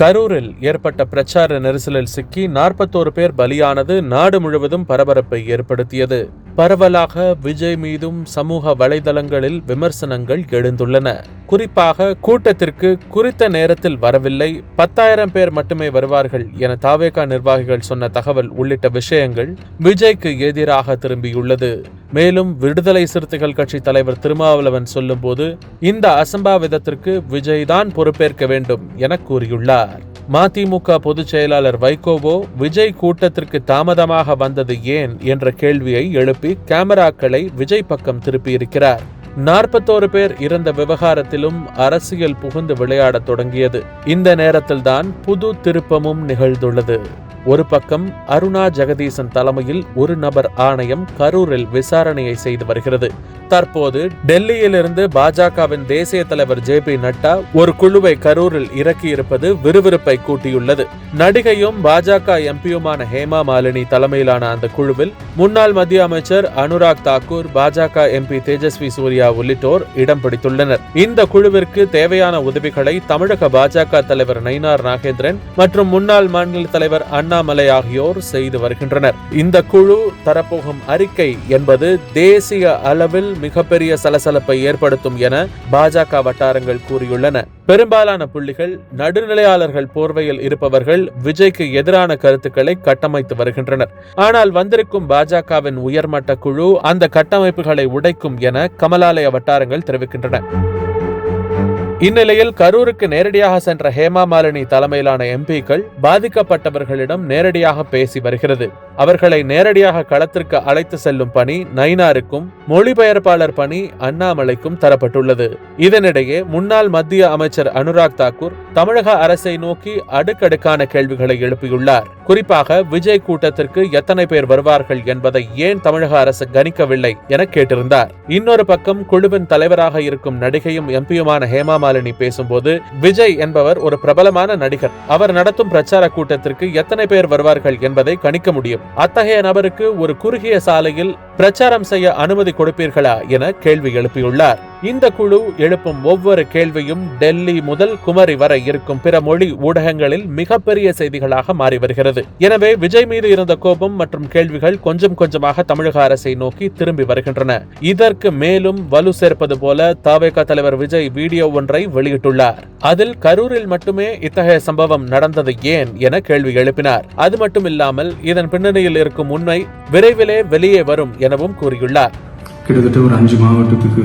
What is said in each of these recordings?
கரூரில் ஏற்பட்ட பிரச்சார நெரிசலில் சிக்கி நாற்பத்தோரு பேர் பலியானது நாடு முழுவதும் பரபரப்பை ஏற்படுத்தியது. பரவலாக விஜய் மீதும் சமூக வலைதளங்களில் விமர்சனங்கள் எழுந்துள்ளன. குறிப்பாக கூட்டத்திற்கு குறித்த நேரத்தில் வரவில்லை. பத்தாயிரம் பேர் மட்டுமே வருவார்கள் என தாவேகா நிர்வாகிகள் சொன்ன தகவல் உள்ளிட்ட விஷயங்கள் விஜய்க்கு எதிராக திரும்பியுள்ளது. மேலும் விடுதலை சிறுத்தைகள் கட்சி தலைவர் திருமாவளவன் சொல்லும்போது இந்த அசம்பாவிதத்திற்கு விஜய் தான் பொறுப்பேற்க வேண்டும் என கூறியுள்ளார். மதிமுக பொதுச் செயலாளர் வைகோவோ விஜய் கூட்டத்திற்கு தாமதமாக வந்தது ஏன் என்ற கேள்வியை எழுப்பி கேமராக்களை விஜய் பக்கம் திருப்பியிருக்கிறார். நாற்பத்தோரு பேர் இறந்த விவகாரத்திலும் அரசியல் புகுந்து விளையாடத் தொடங்கியது. இந்த நேரத்தில்தான் புது திருப்பமும் நிகழ்ந்துள்ளது. ஒரு பக்கம் அருணா ஜெகதீசன் தலைமையில் ஒரு நபர் ஆணையம் கரூரில் விசாரணையை செய்து வருகிறது. தற்போது டெல்லியிலிருந்து பாஜகவின் தேசிய தலைவர் ஜே பி நட்டா ஒரு குழுவை கரூரில் இறக்கியிருப்பது விறுவிறுப்பை கூட்டியுள்ளது. நடிகையும் பாஜக எம்பியுமான ஹேமா மாலினி தலைமையிலான அந்த குழுவில் முன்னாள் மத்திய அமைச்சர் அனுராக் தாக்கூர் பாஜக எம்பி தேஜஸ்வி சூர்யா உள்ளிட்டோர் இடம் பிடித்துள்ளனர். இந்த குழுவிற்கு தேவையான உதவிகளை தமிழக பாஜக தலைவர் நயினார் நாகேந்திரன் மற்றும் முன்னாள் மாநில தலைவர் அண்ணா அண்ணாமலை ஆகியோர் செய்து வருகின்றனர். இந்த குழு தரப்போகும் அறிக்கை என்பது தேசிய அளவில் மிகப்பெரிய சலசலப்பை ஏற்படுத்தும் என பாஜக வட்டாரங்கள் கூறியுள்ளன. பெரும்பாலான புள்ளிகள் நடுநிலையாளர்கள் போர்வையில் இருப்பவர்கள் விஜய்க்கு எதிரான கருத்துக்களை கட்டமைத்து வருகின்றனர். ஆனால் வந்திருக்கும் பாஜகவின் உயர்மட்ட குழு அந்த கட்டமைப்புகளை உடைக்கும் என கமலாலய வட்டாரங்கள் தெரிவிக்கின்றன. இந்நிலையில் கரூருக்கு நேரடியாக சென்ற ஹேமா மாலினி தலைமையிலான எம்பிக்கள் பாதிக்கப்பட்டவர்களிடம் நேரடியாக பேசி வருகிறது. அவர்களை நேரடியாக களத்திற்கு அழைத்து செல்லும் பணி நைனாருக்கும் மொழிபெயர்ப்பாளர் பணி அண்ணாமலைக்கும் தரப்பட்டுள்ளது. இதனிடையே முன்னாள் மத்திய அமைச்சர் அனுராக் தாக்கூர் தமிழக அரசை நோக்கி அடுக்கடுக்கான கேள்விகளை எழுப்பியுள்ளார். குறிப்பாக விஜய் கூட்டத்திற்கு எத்தனை பேர் வருவார்கள் என்பதை ஏன் தமிழக அரசு கணிக்கவில்லை என கேட்டிருந்தார். இன்னொரு பக்கம் குழுவின் தலைவராக இருக்கும் நடிகையும் எம்பியுமான ஹேமா மாலினி பேசும்போது விஜய் என்பவர் ஒரு பிரபலமான நடிகர். அவர் நடத்தும் பிரச்சார கூட்டத்திற்கு எத்தனை பேர் வருவார்கள் என்பதை கணிக்க முடியும். அத்தகைய நபருக்கு ஒரு குறுகிய சாலையில் பிரச்சாரம் செய்ய அனுமதி கொடுப்பீர்களா என கேள்வி எழுப்பியுள்ளார். இந்த குழு எழுப்பும் ஒவ்வொரு கேள்வியும் டெல்லி முதல் குமரி வரை இருக்கும் பிற மொழி ஊடகங்களில் மிகப்பெரிய செய்திகளாக மாறி வருகிறது. எனவே விஜய் மீது இருந்த கோபம் மற்றும் கேள்விகள் கொஞ்சம் கொஞ்சமாக தமிழக அரசை நோக்கி திரும்பி வருகின்றன. இதற்கு மேலும் வலு சேர்ப்பது போல தாவேகா தலைவர் விஜய் வீடியோ ஒன்றை வெளியிட்டுள்ளார். அதில் கரூரில் மட்டுமே இத்தகைய சம்பவம் நடந்தது ஏன் என கேள்வி எழுப்பினார். அது மட்டுமில்லாமல் இதன் பின்னணியில் இருக்கும் உண்மை விரைவிலே வெளியே வரும் எனவும் கூறியுள்ளார். கிட்டத்தட்ட ஒரு அஞ்சு மாவட்டத்துக்கு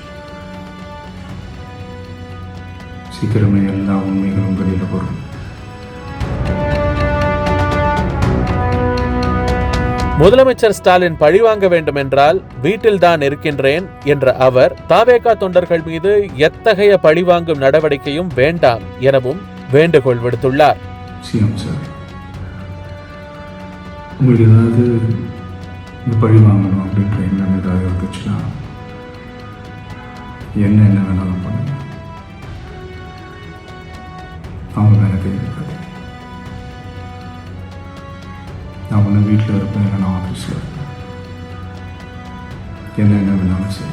சீக்கிரமே எல்லா உண்மைகளும் வெளியில் வரும் முதலமைச்சர் ஸ்டாலின் பழிவாங்க வேண்டும் என்றால் வீட்டில் தான் இருக்கின்றேன் என்ற அவர் தாவேகா தொண்டர்கள் மீது எத்தகைய பழிவாங்கும் நடவடிக்கையும் வேண்டாம் எனவும் வேண்டுகோள் விடுத்துள்ளார். சிஎம் சார் உங்களுக்கு ஏதாவது இந்த பழி வாங்கணும் அப்படின்ற எண்ணம் ஏதாவது இருந்துச்சுன்னா என்ன என்ன வேணாலும் பண்ணுங்க. அவங்க மேலே கை வைக்காது நான் ஒன்று வீட்டில் இருப்பேன் நான் ஆஃபீஸில் இருப்பேன். என்ன என்ன வேணாலும் சரி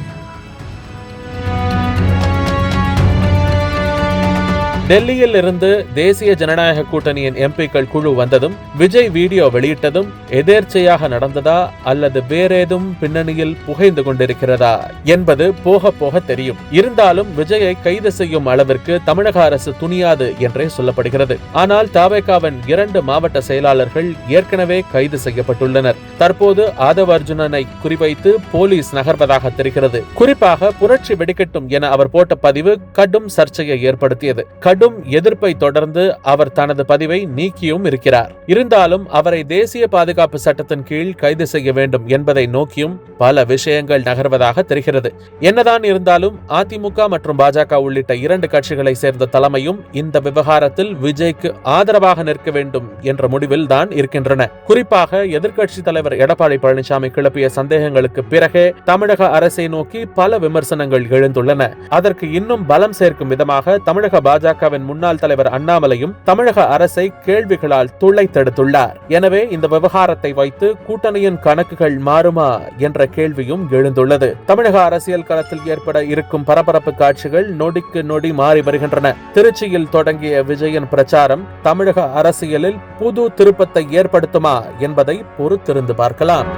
டெல்லியில் இருந்து தேசிய ஜனநாயக கூட்டணியின் எம்பிக்கள் குழு வந்ததும் விஜய் வீடியோ வெளியிட்டதும் எதேர்ச்சையாக நடந்ததா அல்லது வேறேதும் பின்னணியில் புகைந்து கொண்டிருக்கிறதா என்பது போக போக தெரியும். இருந்தாலும் விஜயை கைது செய்யும் அளவிற்கு தமிழக அரசு துணியாது என்றே சொல்லப்படுகிறது. ஆனால் தாவேகாவின் இரண்டு மாவட்ட செயலாளர்கள் ஏற்கனவே கைது செய்யப்பட்டுள்ளனர். தற்போது ஆதவ அர்ஜுனனை குறிவைத்து போலீஸ் நகர்வதாக தெரிகிறது. குறிப்பாக புரட்சி வெடிக்கட்டும் என அவர் போட்ட பதிவு கடும் சர்ச்சையை ஏற்படுத்தியது. கடும் எதிர்ப்பை தொடர்ந்து அவர் தனது பதிவை நீக்கியும் இருக்கிறார். இருந்தாலும் அவரை தேசிய பாதுகாப்பு சட்டத்தின் கீழ் கைது செய்ய வேண்டும் என்பதை நோக்கியும் பல விஷயங்கள் நகர்வதாக தெரிகிறது. என்னதான் இருந்தாலும் அதிமுக மற்றும் பாஜக உள்ளிட்ட இரண்டு கட்சிகளை சேர்ந்த தலைமையும் இந்த விவகாரத்தில் விஜய்க்கு ஆதரவாக நிற்க வேண்டும் என்ற முடிவில் தான் இருக்கின்றன. குறிப்பாக எதிர்க்கட்சி தலைவர் எடப்பாடி பழனிசாமி கிளப்பிய சந்தேகங்களுக்கு பிறகே தமிழக அரசை நோக்கி பல விமர்சனங்கள் எழுந்துள்ளன. அதற்கு இன்னும் பலம் சேர்க்கும் விதமாக தமிழக பாஜக பாஜகவின் முன்னாள் தலைவர் அண்ணாமலையும் தமிழக அரசை கேள்விகளால் துளைத்தெடுத்துள்ளார். எனவே இந்த விவகாரத்தை வைத்து கூட்டணியின் கணக்குகள் மாறுமா என்ற கேள்வியும் எழுந்துள்ளது. தமிழக அரசியல் களத்தில் ஏற்பட இருக்கும் பரபரப்பு காட்சிகள் நொடிக்கு நொடி மாறி வருகின்றன. திருச்சியில் தொடங்கிய விஜயன் பிரச்சாரம் தமிழக அரசியலில் புது திருப்பத்தை ஏற்படுத்துமா என்பதை பொறுத்திருந்து பார்க்கலாம்.